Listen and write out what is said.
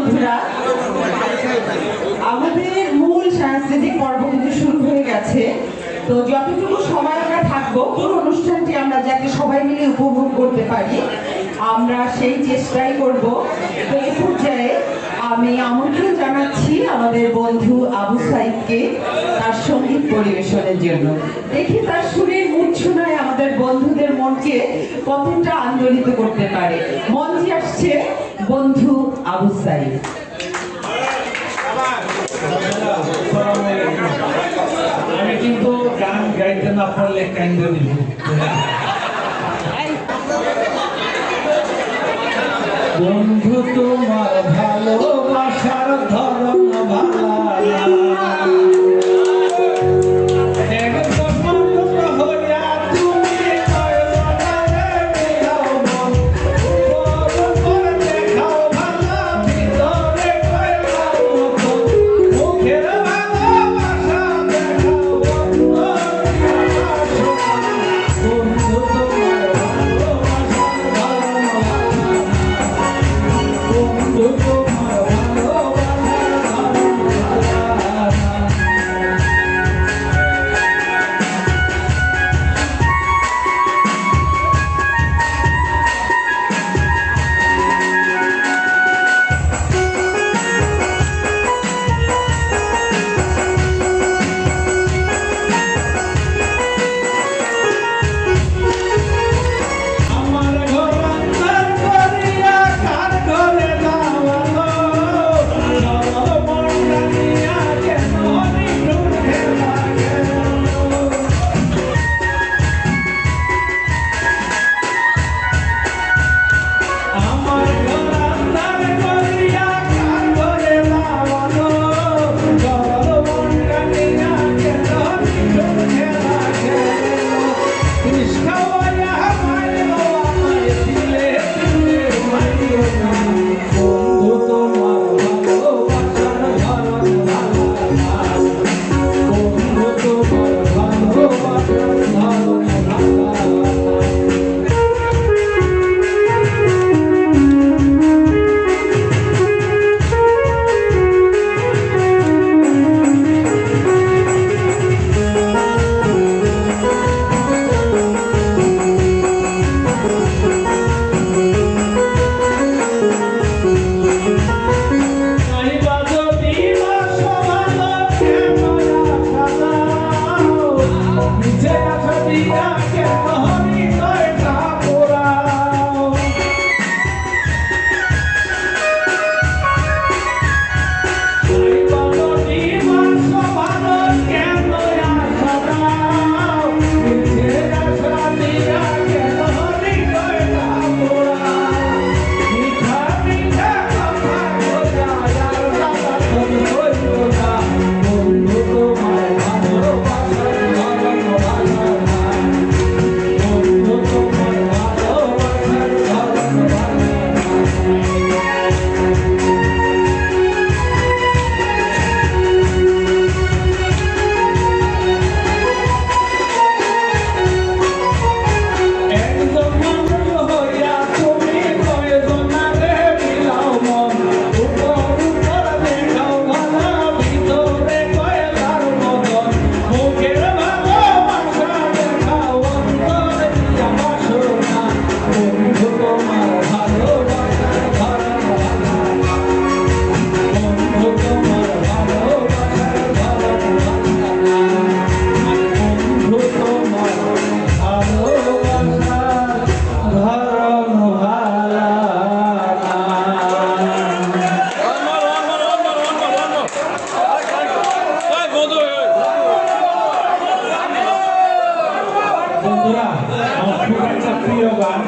বন্ধুরা, আমাদের মূল সাংস্কৃতিক পর্ব কিন্তু শুরু হয়ে গেছে। তো যতটুকু সময় আমরা থাকব পুরো অনুষ্ঠানটি আমরা যাতে সবাই মিলে উপভোগ করতে পারি, আমরা সেই চেষ্টাই করব। তো এ পর্যায়ে আমি আমন্ত্রণ জানাচ্ছি আমাদের বন্ধু আবু সাইদকে তার সংগীত পরিবেশনের জন্য। দেখি তার সুরের মূর্ছনায় আমাদের বন্ধুদের মনকে কতটা আন্দোলিত করতে পারে? মঞ্চে আসছে বন্ধু আবু সাইদ। আমি কিন্তু গান গাইতে না পারলে কান্দে বন্ধু তোমার ভালোবাসার ধরন ভালা। বন্ধু তোমার বন্ধুরা আমার খুব একটা প্রিয় গান